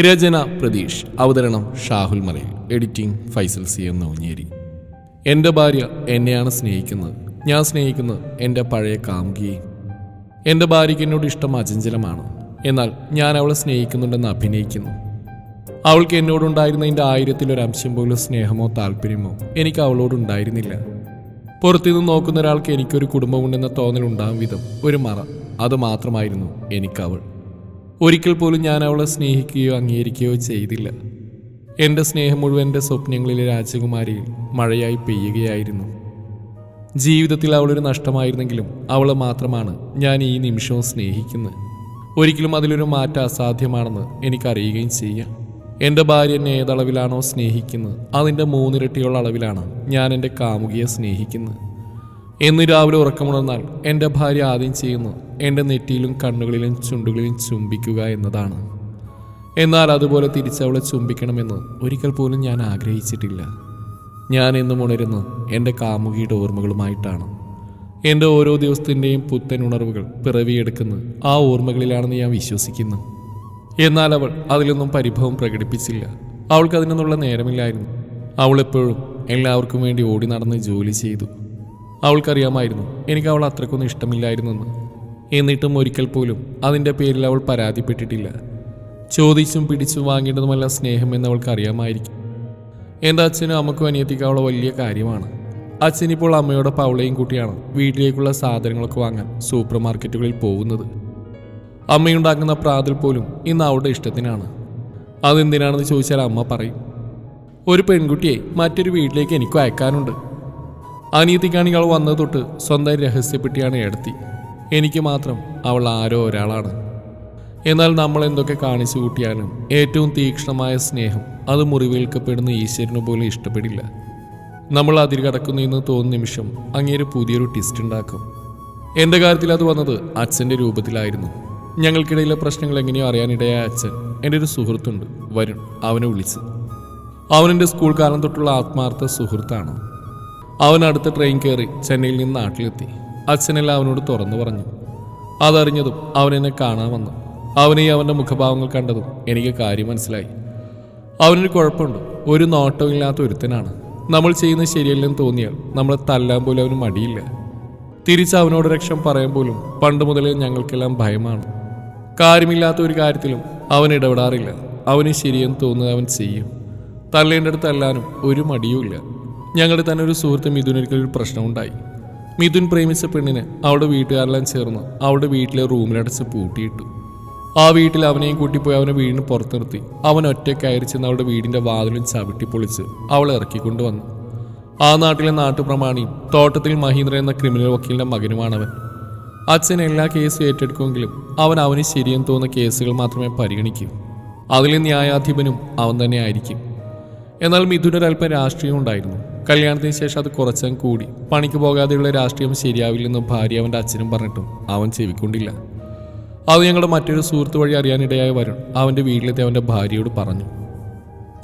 രചന പ്രതീഷ്. അവതരണം Shahul Malayil. Editing Faisal C M Naunjeri എന്റെ ഭാര്യ എന്നെയാണ് സ്നേഹിക്കുന്നത്. ഞാൻ സ്നേഹിക്കുന്നത് എന്റെ പഴയ കാമുകിയെയും. എന്റെ ഭാര്യയ്ക്ക് എന്നോട് ഇഷ്ടം അചഞ്ചലമാണ്. എന്നാൽ ഞാൻ അവളെ സ്നേഹിക്കുന്നുണ്ടെന്ന് അഭിനയിക്കുന്നു. അവൾക്ക് എന്നോടുണ്ടായിരുന്നതിന്റെ ആയിരത്തിലൊരംശം പോലും സ്നേഹമോ താല്പര്യമോ എനിക്ക് അവളോടുണ്ടായിരുന്നില്ല പുറത്തുനിന്ന് നോക്കുന്ന ഒരാൾക്ക് എനിക്കൊരു കുടുംബമുണ്ടെന്ന തോന്നലുണ്ടാകും വിധം ഒരു മറ. അത് മാത്രമായിരുന്നു എനിക്കവൾ. ഒരിക്കൽ പോലും ഞാൻ അവളെ സ്നേഹിക്കുകയോ അംഗീകരിക്കുകയോ ചെയ്തില്ല. എന്റെ സ്നേഹം മുഴുവൻ എന്റെ സ്വപ്നങ്ങളിലെ രാജകുമാരി മഴയായി പെയ്യുകയായിരുന്നു. ജീവിതത്തിൽ അവളൊരു നഷ്ടമായിരുന്നെങ്കിലും അവളെ മാത്രമാണ് ഞാൻ ഈ നിമിഷവും സ്നേഹിക്കുന്നത്. ഒരിക്കലും അതിലൊരു മാറ്റം അസാധ്യമാണെന്ന് എനിക്കറിയുകയും ചെയ്യാം. എന്റെ ഭാര്യ എന്നെ ഏതളവിലാണോ സ്നേഹിക്കുന്നത് അതിന്റെ മൂന്നിരട്ടിയുള്ള അളവിലാണ് ഞാൻ എന്റെ കാമുകിയെ സ്നേഹിക്കുന്നത്. എന്ന് രാവിലെ ഉറക്കമുണർന്നാൽ എന്റെ ഭാര്യ ആദ്യം ചെയ്യുന്നു എന്റെ നെറ്റിയിലും കണ്ണുകളിലും ചുണ്ടുകളിലും ചുംബിക്കുക എന്നതാണ്. എന്നാൽ അതുപോലെ തിരിച്ചവളെ ചുംബിക്കണമെന്ന് ഒരിക്കൽ പോലും ഞാൻ ആഗ്രഹിച്ചിട്ടില്ല. ഞാൻ എന്നും ഉണരുന്നത് എന്റെ കാമുകിയുടെ ഓർമ്മകളുമായിട്ടാണ്. എന്റെ ഓരോ ദിവസത്തിന്റെയും പുത്തൻ ഉണർവുകൾ പിറവിയെടുക്കുന്ന ആ ഓർമ്മകളിലാണെന്ന് ഞാൻ വിശ്വസിക്കുന്നു. എന്നാൽ അവൾ അതിലൊന്നും പരിഭവം പ്രകടിപ്പിച്ചില്ല. അവൾക്ക് അതിനൊന്നുള്ള നേരമില്ലായിരുന്നു. അവൾ എപ്പോഴും എല്ലാവർക്കും വേണ്ടി ഓടി നടന്ന് ജോലി ചെയ്തു. അവൾക്കറിയാമായിരുന്നു. എനിക്ക് അവൾ അത്രക്കൊന്നും ഇഷ്ടമില്ലായിരുന്നെന്ന്. എന്നിട്ടും ഒരിക്കൽ പോലും അതിന്റെ പേരിൽ അവൾ പരാതിപ്പെട്ടിട്ടില്ല. ചോദിച്ചും പിടിച്ചും വാങ്ങേണ്ടതുമല്ല സ്നേഹം എന്ന് അവൾക്ക് അറിയാമായിരിക്കും എന്റെ അച്ഛനും അമ്മക്കും അനിയത്തിക്ക് അവളെ വലിയ കാര്യമാണ്. അച്ഛനിപ്പോൾ അമ്മയോടൊപ്പം അവളെയും കൂട്ടിയാണ് വീട്ടിലേക്കുള്ള സാധനങ്ങളൊക്കെ വാങ്ങാൻ സൂപ്പർ മാർക്കറ്റുകളിൽ പോകുന്നത്. അമ്മയുണ്ടാക്കുന്ന പ്രാതിൽ പോലും ഇന്ന് അവളുടെ ഇഷ്ടത്തിനാണ്. അതെന്തിനാണെന്ന് ചോദിച്ചാൽ അമ്മ പറയും. ഒരു പെൺകുട്ടിയെ മറ്റൊരു വീട്ടിലേക്ക് എനിക്കും അയക്കാനുണ്ട്. അനിയത്തിക്കാണെങ്കിൽ കാണികൾ വന്നത് തൊട്ട് സ്വന്തം രഹസ്യപ്പെട്ടിയാണ് എടുത്തി. എനിക്ക് മാത്രം അവൾ ആരോ ഒരാളാണ്. എന്നാൽ നമ്മൾ എന്തൊക്കെ കാണിച്ചു കൂട്ടിയാലും ഏറ്റവും തീക്ഷ്ണമായ സ്നേഹം അത് മുറിവേൽക്കപ്പെടുന്ന ഈശ്വരനു പോലും ഇഷ്ടപ്പെടില്ല. നമ്മൾ അതിൽ കടക്കുന്നു എന്ന് തോന്നുന്ന നിമിഷം അങ്ങേര് പുതിയൊരു ടിസ്റ്റ് ഉണ്ടാക്കും. എന്റെ കാര്യത്തിൽ അത് വന്നത് അച്ഛന്റെ രൂപത്തിലായിരുന്നു. ഞങ്ങൾക്കിടയിലെ പ്രശ്നങ്ങൾ എങ്ങനെയോ അറിയാനിടയായ അച്ഛൻ എന്റെ ഒരു സുഹൃത്തുണ്ട് വരുൺ അവനെ വിളിച്ചു. അവനെന്റെ സ്കൂൾ കാലം തൊട്ടുള്ള ആത്മാർത്ഥ സുഹൃത്താണ്. അവൻ അടുത്ത ട്രെയിൻ കയറി ചെന്നൈയിൽ നിന്ന് നാട്ടിലെത്തി. അച്ഛനെല്ലാം അവനോട് തുറന്നു പറഞ്ഞു. അതറിഞ്ഞതും അവൻ എന്നെ കാണാൻ വന്നു. അവനെ അവന്റെ മുഖഭാവങ്ങൾ കണ്ടതും എനിക്ക് കാര്യം മനസ്സിലായി. അവനൊരു കുഴപ്പമുണ്ട്. ഒരു നോട്ടവും ഇല്ലാത്ത ഒരുത്തനാണ്. നമ്മൾ ചെയ്യുന്ന ശരിയല്ലെന്ന് തോന്നിയാൽ നമ്മളെ തല്ലാൻ പോലും അവന് മടിയില്ല. തിരിച്ച് അവനോട് രക്ഷം പറയാൻ പോലും പണ്ട് മുതലേ ഞങ്ങൾക്കെല്ലാം ഭയമാണ്. കാര്യമില്ലാത്ത ഒരു കാര്യത്തിലും അവൻ ഇടപെടാറില്ല. അവന് ശരിയെന്ന് തോന്നുന്നത് അവൻ ചെയ്യും. തല്ലേണ്ടടുത്ത് തല്ലാനും ഒരു മടിയുമില്ല. ഞങ്ങളുടെ തന്നെ ഒരു സുഹൃത്ത് മിഥുനൊരിക്കൽ ഒരു പ്രശ്നമുണ്ടായി മിഥുൻ പ്രേമിച്ച പെണ്ണിനെ അവളുടെ വീട്ടുകാരെല്ലാം ചേർന്ന് അവളുടെ വീട്ടിലെ റൂമിലടച്ച് പൂട്ടിയിട്ടു. ആ വീട്ടിൽ അവനെയും കൂട്ടിപ്പോയി അവനെ വീടിന് പുറത്ത് നിർത്തി അവൻ ഒറ്റയ്ക്ക് ചെന്ന് അവളുടെ വീടിന്റെ വാതിലും ചവിട്ടി പൊളിച്ച് അവളെ ഇറക്കിക്കൊണ്ടുവന്നു ആ നാട്ടിലെ നാട്ടുപ്രമാണി തോട്ടത്തിൽ മഹീന്ദ്ര എന്ന ക്രിമിനൽ വക്കീലിന്റെ മകനുമാണവൻ. അച്ഛൻ എല്ലാ കേസും ഏറ്റെടുക്കുമെങ്കിലും അവൻ അവന് ശരിയെന്ന് തോന്നുന്ന കേസുകൾ മാത്രമേ പരിഗണിക്കൂ. അതിലെ ന്യായാധിപനും അവൻ തന്നെ ആയിരിക്കും. എന്നാൽ മിഥുനൊരല്പം രാഷ്ട്രീയം ഉണ്ടായിരുന്നു. കല്യാണത്തിന് ശേഷം അത് കുറച്ചങ്ങ് കൂടി. പണിക്ക് പോകാതെയുള്ള രാഷ്ട്രീയം ശരിയാവില്ലെന്ന് ഭാര്യ അവന്റെ അച്ഛനും പറഞ്ഞിട്ടും അവൻ ചെവിക്കൊണ്ടില്ല. അത് ഞങ്ങളുടെ മറ്റൊരു സുഹൃത്ത് വഴി അറിയാനിടയായ വരുൺ അവന്റെ വീട്ടിലെത്തി അവന്റെ ഭാര്യയോട് പറഞ്ഞു.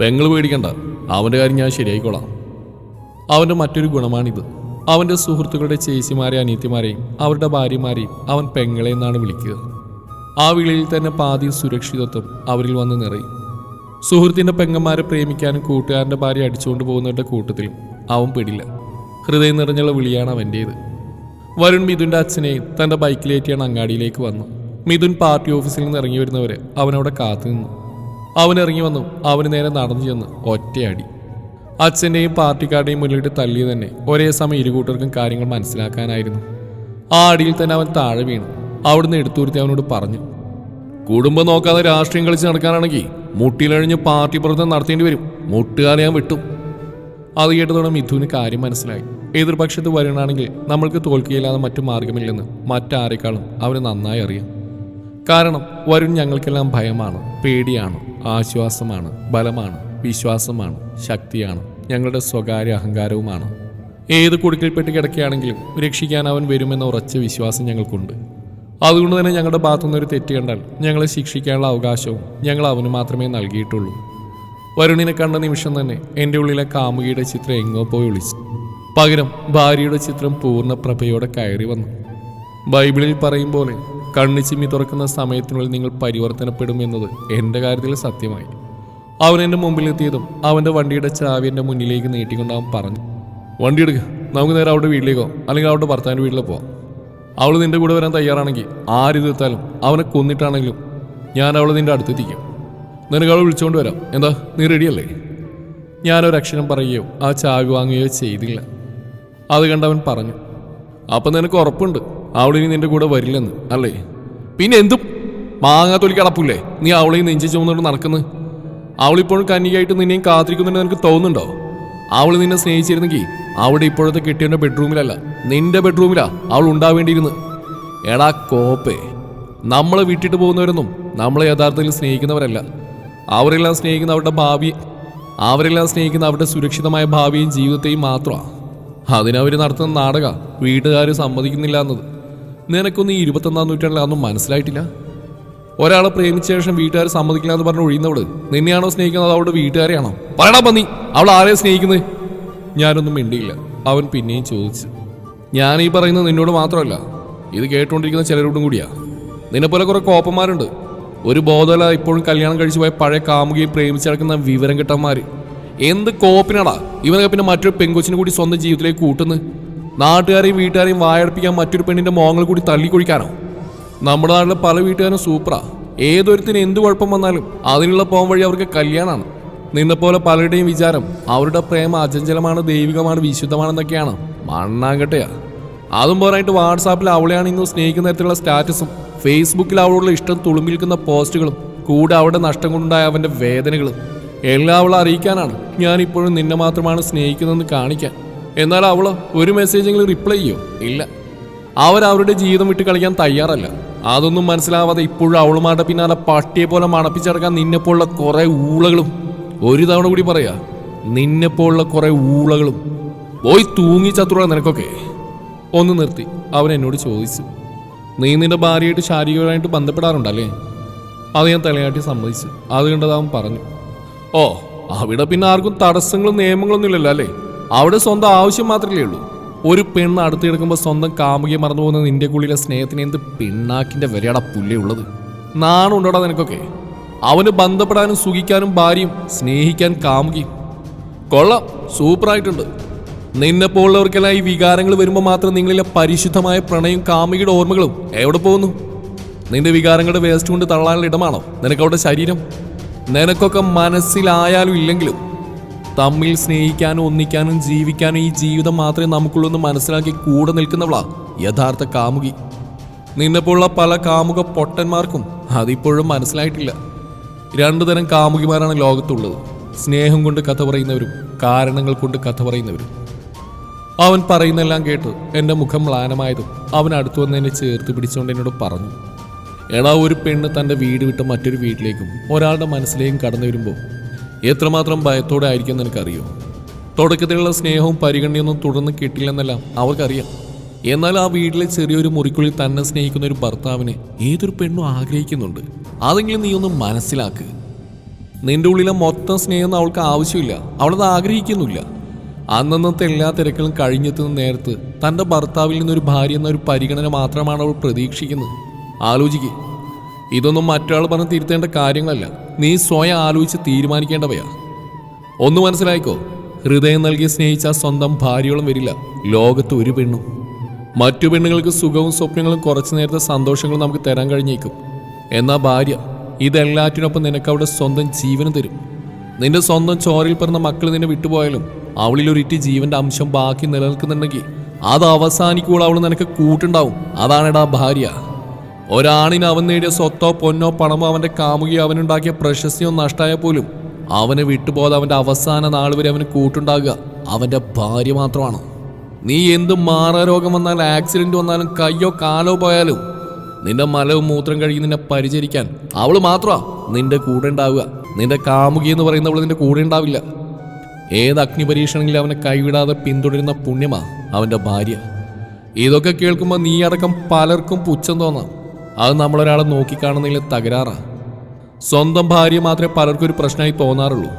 പെങ്ങൾ പേടിക്കണ്ട. അവന്റെ കാര്യം ഞാൻ ശരിയായിക്കോളാം. അവന്റെ മറ്റൊരു ഗുണമാണിത്. അവന്റെ സുഹൃത്തുക്കളുടെ ചേച്ചിമാരെ അനിയത്തിമാരെയും അവരുടെ ഭാര്യമാരെയും അവൻ പെങ്ങളെ എന്നാണ് വിളിക്കുക. ആ വിളിയിൽ തന്നെ പാതി സുരക്ഷിതത്വം അവരിൽ വന്ന് നിറയും. സുഹൃത്തിന്റെ പെങ്ങന്മാരെ പ്രേമിക്കാനും കൂട്ടുകാരന്റെ ഭാര്യ അടിച്ചുകൊണ്ട് പോകുന്നവരുടെ കൂട്ടത്തിലും അവൻ പെടില്ല ഹൃദയം നിറഞ്ഞുള്ള വിളിയാണ് അവന്റേത്. വരുൺ മിഥുന്റെ അച്ഛനെ തന്റെ ബൈക്കിലേറ്റിയാണ് അങ്ങാടിയിലേക്ക് വന്നു മിഥുൻ പാർട്ടി ഓഫീസിൽ നിന്ന് ഇറങ്ങി വരുന്നവരെ അവനവിടെ കാത്തു നിന്നു. അവൻ ഇറങ്ങി വന്നു അവന് നേരെ നടന്നു ചെന്ന് ഒറ്റയടി. അച്ഛന്റെയും പാർട്ടിക്കാരുടെയും മുന്നിലിട്ട് തല്ലി തന്നെ ഒരേ സമയം ഇരുകൂട്ടർക്കും കാര്യങ്ങൾ മനസ്സിലാക്കാനായിരുന്നു. ആ അടിയിൽ തന്നെ അവൻ താഴെ വീണു. അവിടുന്ന് എടുത്തുരുത്തി അവനോട് പറഞ്ഞു കുടുംബം നോക്കാതെ രാഷ്ട്രീയം കളിച്ച് നടക്കാനാണെങ്കിൽ മുട്ടിലഴിഞ്ഞ് പാർട്ടി പ്രവർത്തനം നടത്തേണ്ടി വരും. മുട്ടുകാരെ ഞാൻ വിട്ടു. അത് കേട്ടതോടെ മിഥുവിന് കാര്യം മനസ്സിലായി. എതിർപക്ഷത്ത് വരണാണെങ്കിൽ നമ്മൾക്ക് തോൽക്കുകയില്ലാതെ മറ്റു മാർഗമില്ലെന്ന് മറ്റാരെക്കാളും അവന് നന്നായി അറിയാം. കാരണം വരുൺ ഞങ്ങൾക്കെല്ലാം ഭയമാണ് പേടിയാണ് ആശ്വാസമാണ് ബലമാണ് വിശ്വാസമാണ് ശക്തിയാണ് ഞങ്ങളുടെ സ്വകാര്യ അഹങ്കാരവുമാണ്. ഏത് കുടുക്കിൽപ്പെട്ട് കിടക്കുകയാണെങ്കിലും രക്ഷിക്കാൻ അവൻ വരുമെന്ന ഉറച്ച വിശ്വാസം ഞങ്ങൾക്കുണ്ട്. അതുകൊണ്ട് തന്നെ ഞങ്ങളുടെ ഭാഗത്തുനിന്ന് ഒരു തെറ്റ് കണ്ടാൽ ഞങ്ങളെ ശിക്ഷിക്കാനുള്ള അവകാശവും ഞങ്ങൾ അവന് മാത്രമേ നൽകിയിട്ടുള്ളൂ. വരുണിനെ കണ്ട നിമിഷം തന്നെ എന്റെ ഉള്ളിലെ കാമുകിയുടെ ചിത്രം എങ്ങോ പോയി ഒളിച്ചു. പകരം ഭാര്യയുടെ ചിത്രം പൂർണ പ്രഭയോടെ കയറി വന്നു. ബൈബിളിൽ പറയും പോലെ കണ്ണു ചിമ്മി തുറക്കുന്ന സമയത്തിനുള്ളിൽ നിങ്ങൾ പരിവർത്തനപ്പെടും എന്നത് എന്റെ കാര്യത്തിൽ സത്യമായി. അവൻ എന്റെ മുമ്പിലെത്തിയതും അവന്റെ വണ്ടിയുടെ ചാവി എന്റെ മുന്നിലേക്ക് നീട്ടിക്കൊണ്ട് അവൻ പറഞ്ഞു വണ്ടി എടുക്കുക നമുക്ക് നേരെ അവിടെ വീട്ടിലേക്കോ അല്ലെങ്കിൽ അവിടെ ഭർത്താവിന്റെ വീട്ടിലോ പോവാം. അവൾ നിന്റെ കൂടെ വരാൻ തയ്യാറാണെങ്കിൽ ആര് തീർത്താലും അവനെ കൊന്നിട്ടാണെങ്കിലും ഞാൻ അവളെ നിന്റെ അടുത്തെത്തിക്കും നിനക്ക് വിളിച്ചുകൊണ്ട് വരാം. എന്താ നീ റെഡിയല്ലേ ഞാനൊരക്ഷരം പറയുകയോ ആ ചാവി വാങ്ങുകയോ ചെയ്തില്ല. അത് കണ്ടവൻ പറഞ്ഞു അപ്പം നിനക്ക് ഉറപ്പുണ്ട്. അവളിനി നിന്റെ കൂടെ വരില്ലെന്ന് അല്ലേ? പിന്നെ എന്തും? മാങ്ങാ തൊലി കടപ്പില്ലേ? നീ അവളെയും നെഞ്ചി ചുമന്നുകൊണ്ട് നടക്കുന്നു. അവളിപ്പോഴും കന്നിയായിട്ട് നിന്നെയും കാത്തിരിക്കുന്നുണ്ട് നിനക്ക് തോന്നുന്നുണ്ടോ? അവൾ നിന്നെ സ്നേഹിച്ചിരുന്നെങ്കിൽ അവിടെ ഇപ്പോഴത്തെ കെട്ടിയവന്റെ ബെഡ്റൂമിലല്ല നിന്റെ ബെഡ്റൂമിലാ അവൾ ഉണ്ടാവേണ്ടിയിരുന്നു. എടാ കോപ്പേ നമ്മളെ വിട്ടിട്ട് പോകുന്നവരൊന്നും നമ്മളെ യഥാർത്ഥത്തിൽ സ്നേഹിക്കുന്നവരല്ല. അവരെല്ലാം സ്നേഹിക്കുന്ന അവരുടെ ഭാവി അവരെല്ലാം സ്നേഹിക്കുന്ന അവരുടെ സുരക്ഷിതമായ ഭാവിയും ജീവിതത്തെയും മാത്രമാണ് അതിനവർ നടത്തുന്ന നാടക വീട്ടുകാർ സമ്മതിക്കുന്നില്ല എന്നത് നിനക്കൊന്നും ഈ ഇരുപത്തൊന്നാം നൂറ്റാണ്ടിൽ അതൊന്നും മനസ്സിലായിട്ടില്ല? ഒരാളെ പ്രേമിച്ച ശേഷം വീട്ടുകാർ സമ്മതിക്കില്ല എന്ന് പറഞ്ഞ് ഒഴിയുന്നവൾ നിന്നെയാണോ സ്നേഹിക്കുന്നത്? അവളുടെ വീട്ടുകാരെയാണോ? പറയടാ പന്നി അവൾ ആരെയും സ്നേഹിക്കുന്നത് ഞാനൊന്നും മിണ്ടിയില്ല. അവൻ പിന്നെയും ചോദിച്ചു ഞാൻ ഈ പറയുന്നത് നിന്നോട് മാത്രമല്ല ഇത് കേട്ടുകൊണ്ടിരിക്കുന്ന ചിലരോടും കൂടിയാ. നിന്നെപ്പോലെ കുറേ കോപ്പന്മാരുണ്ട്. ഒരു ബോധമല്ല ഇപ്പോഴും കല്യാണം കഴിച്ചു പോയ പഴയ കാമുകിയെ പ്രേമിച്ച് നടക്കുന്ന വിവരം കിട്ടന്മാര് എന്ത് കോപ്പിനാടാ ഇവനൊക്കെ പിന്നെ മറ്റൊരു പെങ്കൊച്ചിനെ കൂടി സ്വന്തം ജീവിതത്തിലേക്ക് കൂട്ടുന്നു നാട്ടുകാരെയും വീട്ടുകാരെയും വായടപ്പിക്കാൻ മറ്റൊരു പെണ്ണിന്റെ മോങ്ങൾ കൂടി തള്ളിക്കൊഴിക്കാനോ നമ്മുടെ നാട്ടിലെ പല വീട്ടുകാരും സൂപ്പറാ. ഏതൊരുത്തിന് എന്ത് കുഴപ്പം വന്നാലും അതിനുള്ള പോകാൻ വഴി അവർക്ക് കല്യാണമാണ് നിന്നെപ്പോലെ പലരുടെയും വിചാരം അവരുടെ പ്രേമം അചഞ്ചലമാണ് ദൈവികമാണ് വിശുദ്ധമാണെന്നൊക്കെയാണ്. മണ്ണാങ്കട്ടയാ. അതും പോരായിട്ട് വാട്സാപ്പിൽ അവളെയാണ് ഇന്ന് സ്നേഹിക്കുന്ന തരത്തിലുള്ള സ്റ്റാറ്റസും ഫേസ്ബുക്കിൽ അവളോടുള്ള ഇഷ്ടം തുളുമ്പിൽക്കുന്ന പോസ്റ്റുകളും കൂടെ അവിടെ നഷ്ടം കൊണ്ടുണ്ടായ അവന്റെ വേദനകളും എല്ലാം അവളെ അറിയിക്കാനാണ്. ഞാൻ ഇപ്പോഴും നിന്നെ മാത്രമാണ് സ്നേഹിക്കുന്നതെന്ന് കാണിക്കാൻ. എന്നാൽ അവൾ ഒരു മെസ്സേജെങ്കിലും റിപ്ലൈ ചെയ്യോ? ഇല്ല. അവരവരുടെ ജീവിതം വിട്ട് കളിക്കാൻ തയ്യാറല്ല. അതൊന്നും മനസ്സിലാവാതെ ഇപ്പോഴും അവളുമാരുടെ പിന്നാലെ പട്ടിയെ പോലെ മണപ്പിച്ചടക്കാൻ നിന്നെപ്പോലുള്ള കുറേ ഊളകളും. ഒരു തവണ കൂടി പറയാ നിന്നെപ്പോലുള്ള കുറേ ഊളകളും. പോയി തൂങ്ങി ചത്തുറ നിനക്കൊക്കെ. ഒന്ന് നിർത്തി. അവൻ എന്നോട് ചോദിച്ചു. നീ നിന്റെ ഭാര്യയായിട്ട് ശാരീരികമായിട്ട് ബന്ധപ്പെടാറുണ്ടല്ലേ? അത് ഞാൻ തലയാട്ടി സമ്മതിച്ചു. അത് പറഞ്ഞു. ഓ അവിടെ പിന്നെ ആർക്കും തടസ്സങ്ങളും നിയമങ്ങളൊന്നും ഇല്ലല്ലോ അല്ലേ? അവിടെ സ്വന്തം ആവശ്യം മാത്രമല്ലേ ഉള്ളൂ. ഒരു പെണ്ണ് അടുത്തെടുക്കുമ്പോൾ സ്വന്തം കാമുകിയെ മറന്നു പോകുന്ന നിന്റെ കുള്ളിലെ സ്നേഹത്തിന് എന്ത് പിണ്ണാക്കിന്റെ വരെയാടാ പുല്ലേ ഉള്ളത്? നാണുണ്ടോടാ നിനക്കൊക്കെ? അവന് ബന്ധപ്പെടാനും സുഖിക്കാനും ഭാര്യയും സ്നേഹിക്കാൻ കാമുകിയും കൊള്ളാം സൂപ്പറായിട്ടുണ്ട്. നിന്നെ പോലുള്ളവർക്കെല്ലാം ഈ വികാരങ്ങൾ വരുമ്പോൾ മാത്രം നിങ്ങളിലെ പരിശുദ്ധമായ പ്രണയം കാമികയുടെ ഓർമ്മകളും എവിടെ പോകുന്നു? നിന്റെ വികാരങ്ങളുടെ വേസ്റ്റ് കൊണ്ട് തള്ളാനുള്ള ഇടമാണോ? നിനക്കവിടെ ശരീരം? നിനക്കൊക്കെ മനസ്സിലായാലും ഇല്ലെങ്കിലും തമ്മിൽ സ്നേഹിക്കാനും ഒന്നിക്കാനും ജീവിക്കാനും ഈ ജീവിതം മാത്രമേ നമുക്കുള്ളൂ എന്ന് മനസ്സിലാക്കി കൂടെ നിൽക്കുന്നവളാ യഥാർത്ഥ കാമുകി. നിന്നെപ്പോലുള്ള പല കാമുക പൊട്ടന്മാർക്കും അതിപ്പോഴും മനസ്സിലായിട്ടില്ല. രണ്ടു തരം കാമുകിമാരാണ് ലോകത്തുള്ളത്. സ്നേഹം കൊണ്ട് കഥ പറയുന്നവരും കാരണങ്ങൾ കൊണ്ട് കഥ പറയുന്നവരും. അവൻ പറയുന്നെല്ലാം കേട്ട് എന്റെ മുഖം മ്ലാനമായതും. അവൻ അടുത്തു വന്ന് എന്നെ ചേർത്ത് പിടിച്ചുകൊണ്ട് എന്നോട് പറഞ്ഞു എടാ ഒരു പെണ്ണ് തന്റെ വീട് വിട്ട് മറ്റൊരു വീട്ടിലേക്കും ഒരാളുടെ മനസ്സിലേക്കും കടന്നു വരുമ്പോൾ എത്രമാത്രം ഭയത്തോടെ ആയിരിക്കും നിനക്കറിയോ തുടക്കത്തിലുള്ള സ്നേഹവും പരിഗണനയൊന്നും തുടർന്ന് കിട്ടില്ലെന്നെല്ലാം അവർക്കറിയാം. എന്നാൽ ആ വീട്ടിലെ ചെറിയൊരു മുറിക്കുള്ളിൽ തന്നെ സ്നേഹിക്കുന്ന ഒരു ഭർത്താവിനെ ഏതൊരു പെണ്ണും ആഗ്രഹിക്കുന്നുണ്ട്. അതെങ്കിലും നീ ഒന്ന് മനസ്സിലാക്ക്. നിന്റെ ഉള്ളിലെ മൊത്തം സ്നേഹം അവൾക്ക് ആവശ്യമില്ല. അവളത് ആഗ്രഹിക്കുന്നില്ല. അന്നന്നത്തെ എല്ലാ തിരക്കുകളും കഴിഞ്ഞെത്തുന്ന നേരത്ത് തന്റെ ഭർത്താവിൽ നിന്നൊരു ഭാര്യ എന്നൊരു പരിഗണന മാത്രമാണ് അവൾ പ്രതീക്ഷിക്കുന്നത്. ആലോചിക്ക്. ഇതൊന്നും മറ്റൊരാൾ പറഞ്ഞ് തിരുത്തേണ്ട കാര്യങ്ങളല്ല. നീ സ്വയം ആലോചിച്ച് തീരുമാനിക്കേണ്ടവയാ. ഒന്ന് മനസ്സിലായിക്കോ? ഹൃദയം നൽകി സ്നേഹിച്ച സ്വന്തം ഭാര്യയോളം വരില്ല. ലോകത്ത് ഒരു പെണ്ണും. മറ്റു പെണ്ണുങ്ങൾക്ക് സുഖവും സ്വപ്നങ്ങളും കുറച്ചു നേരത്തെ സന്തോഷങ്ങളും നമുക്ക് തരാൻ കഴിഞ്ഞേക്കും. എന്നാ ഭാര്യ ഇതെല്ലാറ്റിനൊപ്പം നിനക്ക് അവിടെ സ്വന്തം ജീവനും തരും. നിന്റെ സ്വന്തം ചോരയിൽ പറഞ്ഞ മക്കൾ നിന്നെ വിട്ടുപോയാലും അവളിൽ ഒരിറ്റി ജീവന്റെ അംശം ബാക്കി നിലനിൽക്കുന്നുണ്ടെങ്കിൽ അത് അവസാനിക്കുമ്പോൾ അവൾ നിനക്ക് കൂട്ടുണ്ടാവും. അതാണെടാ ഭാര്യ. ഒരാണിന് അവൻ നേടിയ സ്വത്തോ പൊന്നോ പണമോ അവന്റെ കാമുകിയോ അവനുണ്ടാക്കിയ പ്രശസ്തിയോ നഷ്ടമായ പോലും അവനെ വിട്ടുപോകാതെ അവന്റെ അവസാന നാൾ വരെ അവന് കൂട്ടുണ്ടാകുക അവന്റെ ഭാര്യ മാത്രമാണ്. നീ എന്ത് മാറാരോഗം വന്നാലും ആക്സിഡന്റ് വന്നാലും കയ്യോ കാലോ പോയാലും നിന്റെ മലവും മൂത്രം കഴുകി നിന്നെ പരിചരിക്കാൻ അവൾ മാത്രമാ നിന്റെ കൂടെ ഉണ്ടാവുക. നിന്റെ കാമുകി എന്ന് പറയുന്നവൾ നിന്റെ കൂടെ ഉണ്ടാവില്ല. ഏത് അഗ്നിപരീക്ഷണങ്ങളിൽ അവനെ കൈവിടാതെ പിന്തുടരുന്ന പുണ്യമാ അവന്റെ ഭാര്യ? ഇതൊക്കെ കേൾക്കുമ്പോൾ നീ അടക്കം പലർക്കും പുച്ഛം തോന്നാം. അത് നമ്മളൊരാളെ നോക്കിക്കാണുന്നതിൽ തകരാറാ. സ്വന്തം ഭാര്യ മാത്രമേ പലർക്കും ഒരു പ്രശ്നമായി തോന്നാറുള്ളൂ.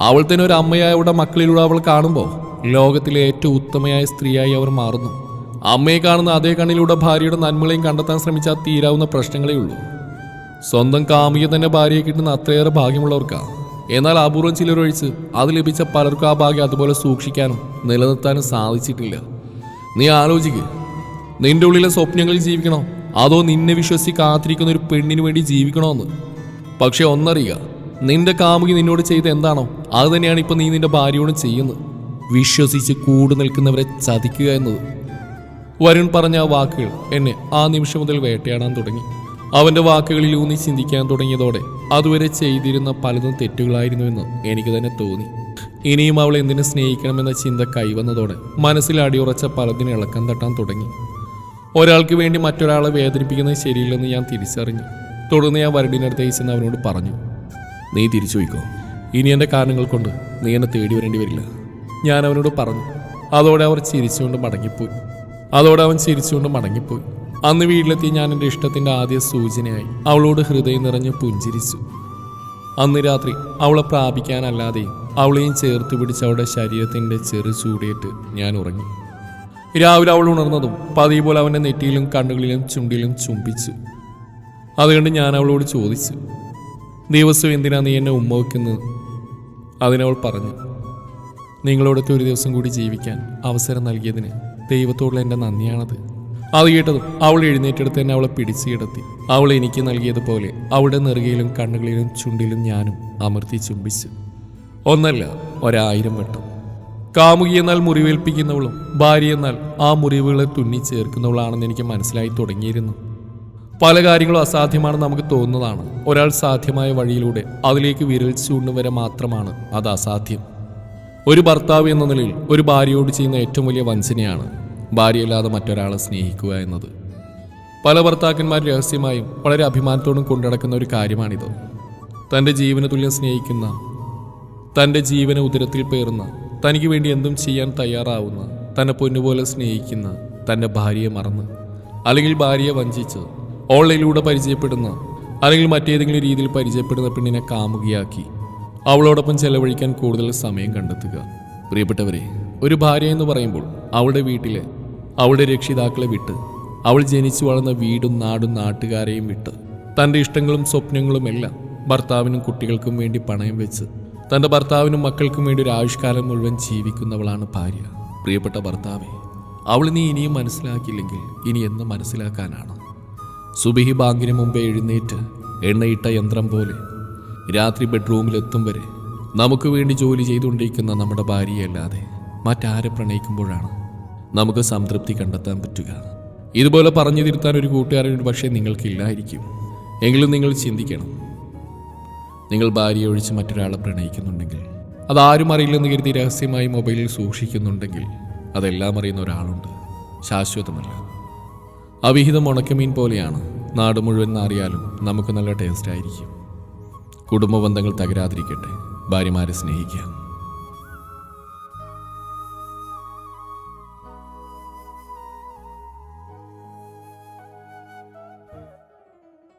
അവൾ തന്നെ ഒരു അമ്മയായ അവളുടെ മക്കളിലൂടെ അവൾ കാണുമ്പോൾ ലോകത്തിലെ ഏറ്റവും ഉത്തമയായ സ്ത്രീയായി അവർ മാറുന്നു. അമ്മയെ കാണുന്ന അതേ കണ്ണിലൂടെ ഭാര്യയുടെ നന്മകളെയും കണ്ടെത്താൻ ശ്രമിച്ചാൽ തീരാവുന്ന പ്രശ്നങ്ങളേ ഉള്ളൂ. സ്വന്തം കാമിക തന്നെ ഭാര്യയെ കിട്ടുന്ന അത്രയേറെ ഭാഗ്യമുള്ളവർക്കാ. എന്നാൽ അപൂർവം ചിലരൊഴിച്ച് അത് ലഭിച്ച പലർക്കും ആ ഭാഗ്യം അതുപോലെ സൂക്ഷിക്കാനും നിലനിർത്താനും സാധിച്ചിട്ടില്ല. നീ ആലോചിക്ക്. നിന്റെ ഉള്ളിലെ സ്വപ്നങ്ങളിൽ ജീവിക്കണോ? അതോ നിന്നെ വിശ്വസിച്ച് കാത്തിരിക്കുന്ന ഒരു പെണ്ണിന് വേണ്ടി ജീവിക്കണോന്ന്? പക്ഷെ ഒന്നറിയുക നിന്റെ കാമുകി നിന്നോട് ചെയ്ത് എന്താണോ അത് തന്നെയാണ് ഇപ്പൊ നീ നിന്റെ ഭാര്യയോട് ചെയ്യുന്നത്. വിശ്വസിച്ച് കൂട് നിൽക്കുന്നവരെ ചതിക്കുക എന്നത്. വരുൺ പറഞ്ഞ ആ വാക്കുകൾ എന്നെ ആ നിമിഷം മുതൽ വേട്ടയാടാൻ തുടങ്ങി. അവന്റെ വാക്കുകളിൽ ഊന്നി ചിന്തിക്കാൻ തുടങ്ങിയതോടെ അതുവരെ ചെയ്തിരുന്ന പലതും തെറ്റുകളായിരുന്നുവെന്ന് എനിക്ക് തന്നെ തോന്നി. ഇനിയും അവൾ എന്തിനു സ്നേഹിക്കണമെന്ന ചിന്ത കൈവന്നതോടെ മനസ്സിൽ അടിയുറച്ച പലതിന് ഇളക്കം തട്ടാൻ തുടങ്ങി. ഒരാൾക്ക് വേണ്ടി മറ്റൊരാളെ വേദനിപ്പിക്കുന്നത് ശരിയില്ലെന്ന് ഞാൻ തിരിച്ചറിഞ്ഞു. തുടർന്ന് ഞാൻ വരടിനടുത്തേക്ക് ചെന്ന് അവനോട് പറഞ്ഞു. നീ തിരിച്ചു പോയിക്കോ. ഇനി എന്റെ കാരണങ്ങൾ കൊണ്ട് നീ എന്നെ തേടി വരേണ്ടി വരില്ല. ഞാൻ അവനോട് പറഞ്ഞു. അതോടെ അവർ ചിരിച്ചുകൊണ്ട് മടങ്ങിപ്പോയി. അതോടെ അവൻ ചിരിച്ചുകൊണ്ട് മടങ്ങിപ്പോയി. അന്ന് വീട്ടിലെത്തി ഞാൻ എന്റെ ഇഷ്ടത്തിന്റെ ആദ്യ സൂചനയായി. അവളോട് ഹൃദയം നിറഞ്ഞ് പുഞ്ചിരിച്ചു. അന്ന് രാത്രി അവളെ പ്രാപിക്കാനല്ലാതെ അവളെയും ചേർത്ത് പിടിച്ച് അവളുടെ ശരീരത്തിന്റെ ചെറു ചൂടേറ്റ് ഞാൻ ഉറങ്ങി. രാവിലെ അവൾ ഉണർന്നതും പതിവ് പോലെ അവന്റെ നെറ്റിയിലും കണ്ണുകളിലും ചുണ്ടിലും ചുംബിച്ചു. അതുകൊണ്ട് ഞാൻ അവളോട് ചോദിച്ചു ദിവസം എന്തിനാ നീ എന്നെ ഉമ്മ വയ്ക്കുന്നത് അതിനവൾ പറഞ്ഞു നിങ്ങളോടൊക്കെ ഒരു ദിവസം കൂടി ജീവിക്കാൻ അവസരം നൽകിയതിന് ദൈവത്തോടുള്ള എന്റെ നന്ദിയാണത്. അത് കേട്ടതും അവൾ എഴുന്നേറ്റെടുത്ത് തന്നെ അവളെ പിടിച്ചു കിടത്തി. അവൾ എനിക്ക് നൽകിയതുപോലെ അവളുടെ നെറുകയിലും കണ്ണുകളിലും ചുണ്ടിലും ഞാനും അമർത്തി ചുംബിച്ചു. ഒന്നല്ല ഒരായിരം വട്ടം. കാമുകി എന്നാൽ മുറിവേൽപ്പിക്കുന്നവളും ഭാര്യ എന്നാൽ ആ മുറിവുകളെ തുന്നി ചേർക്കുന്നവളാണെന്ന് എനിക്ക് മനസ്സിലായി തുടങ്ങിയിരുന്നു. പല കാര്യങ്ങളും അസാധ്യമാണെന്ന് നമുക്ക് തോന്നുന്നതാണ്. ഒരാൾ സാധ്യമായ വഴിയിലൂടെ അതിലേക്ക് വിരൽ ചൂണ്ടും വരെ മാത്രമാണ് അത് അസാധ്യം. ഒരു ഭർത്താവ് എന്ന നിലയിൽ ഒരു ഭാര്യയോട് ചെയ്യുന്ന ഏറ്റവും വലിയ വഞ്ചനയാണ് ഭാര്യയല്ലാതെ മറ്റൊരാളെ സ്നേഹിക്കുക എന്നത്. പല ഭർത്താക്കന്മാർ രഹസ്യമായും വളരെ അഭിമാനത്തോടും കൊണ്ടുനടക്കുന്ന ഒരു കാര്യമാണിത്. തന്റെ ജീവന തുല്യം സ്നേഹിക്കുന്ന തന്റെ ജീവന ഉദരത്തിൽ പേറുന്ന തനിക്ക് വേണ്ടി എന്തും ചെയ്യാൻ തയ്യാറാവുന്ന തന്നെ പൊന്നുപോലെ സ്നേഹിക്കുന്ന തന്റെ ഭാര്യയെ മറന്ന് അല്ലെങ്കിൽ ഭാര്യയെ വഞ്ചിച്ച് ഓൺലൈനിലൂടെ പരിചയപ്പെടുന്ന അല്ലെങ്കിൽ മറ്റേതെങ്കിലും രീതിയിൽ പരിചയപ്പെടുന്ന പെണ്ണിനെ കാമുകിയാക്കി അവളോടൊപ്പം ചെലവഴിക്കാൻ കൂടുതൽ സമയം കണ്ടെത്തുക. പ്രിയപ്പെട്ടവരെ ഒരു ഭാര്യ എന്ന് പറയുമ്പോൾ അവളുടെ വീട്ടിലെ അവളുടെ രക്ഷിതാക്കളെ വിട്ട് അവൾ ജനിച്ചു വളർന്ന വീടും നാടും നാട്ടുകാരെയും വിട്ട് തന്റെ ഇഷ്ടങ്ങളും സ്വപ്നങ്ങളും എല്ലാം ഭർത്താവിനും കുട്ടികൾക്കും വേണ്ടി പണയം വെച്ച് തന്റെ ഭർത്താവിനും മക്കൾക്കും വേണ്ടി ഒരു ആവിഷ്കാരം മുഴുവൻ ജീവിക്കുന്നവളാണ് ഭാര്യ. പ്രിയപ്പെട്ട ഭർത്താവെ അവൾ നീ ഇനിയും മനസ്സിലാക്കിയില്ലെങ്കിൽ ഇനി എന്ന് മനസ്സിലാക്കാനാണ്. സുബിഹി ബാങ്കിന് മുമ്പേ എഴുന്നേറ്റ് എണ്ണയിട്ട യന്ത്രം പോലെ രാത്രി ബെഡ്റൂമിലെത്തും വരെ നമുക്ക് വേണ്ടി ജോലി ചെയ്തുകൊണ്ടിരിക്കുന്ന നമ്മുടെ ഭാര്യയല്ലാതെ മറ്റാരെ പ്രണയിക്കുമ്പോഴാണ്? നമുക്ക് സംതൃപ്തി കണ്ടെത്താൻ പറ്റുക. ഇതുപോലെ പറഞ്ഞു തിരുത്താൻ ഒരു കൂട്ടുകാരൻ ഒരു പക്ഷേ നിങ്ങൾക്കില്ലായിരിക്കും. എങ്കിലും നിങ്ങൾ ചിന്തിക്കണം. നിങ്ങൾ ഭാര്യയെ ഒഴിച്ച് മറ്റൊരാളെ പ്രണയിക്കുന്നുണ്ടെങ്കിൽ അതാരും അറിയില്ലെന്ന് കരുതി രഹസ്യമായി മൊബൈലിൽ സൂക്ഷിക്കുന്നുണ്ടെങ്കിൽ അതെല്ലാം അറിയുന്ന ഒരാളുണ്ട്. ശാശ്വതമല്ല. അവിഹിതം ഉണക്കമീൻ പോലെയാണ്. നാട് മുഴുവൻ നാറിയാലും നമുക്ക് നല്ല ടേസ്റ്റ് ആയിരിക്കും. കുടുംബ ബന്ധങ്ങൾ തകരാതിരിക്കട്ടെ. ഭാര്യമാരെ സ്നേഹിക്കാം.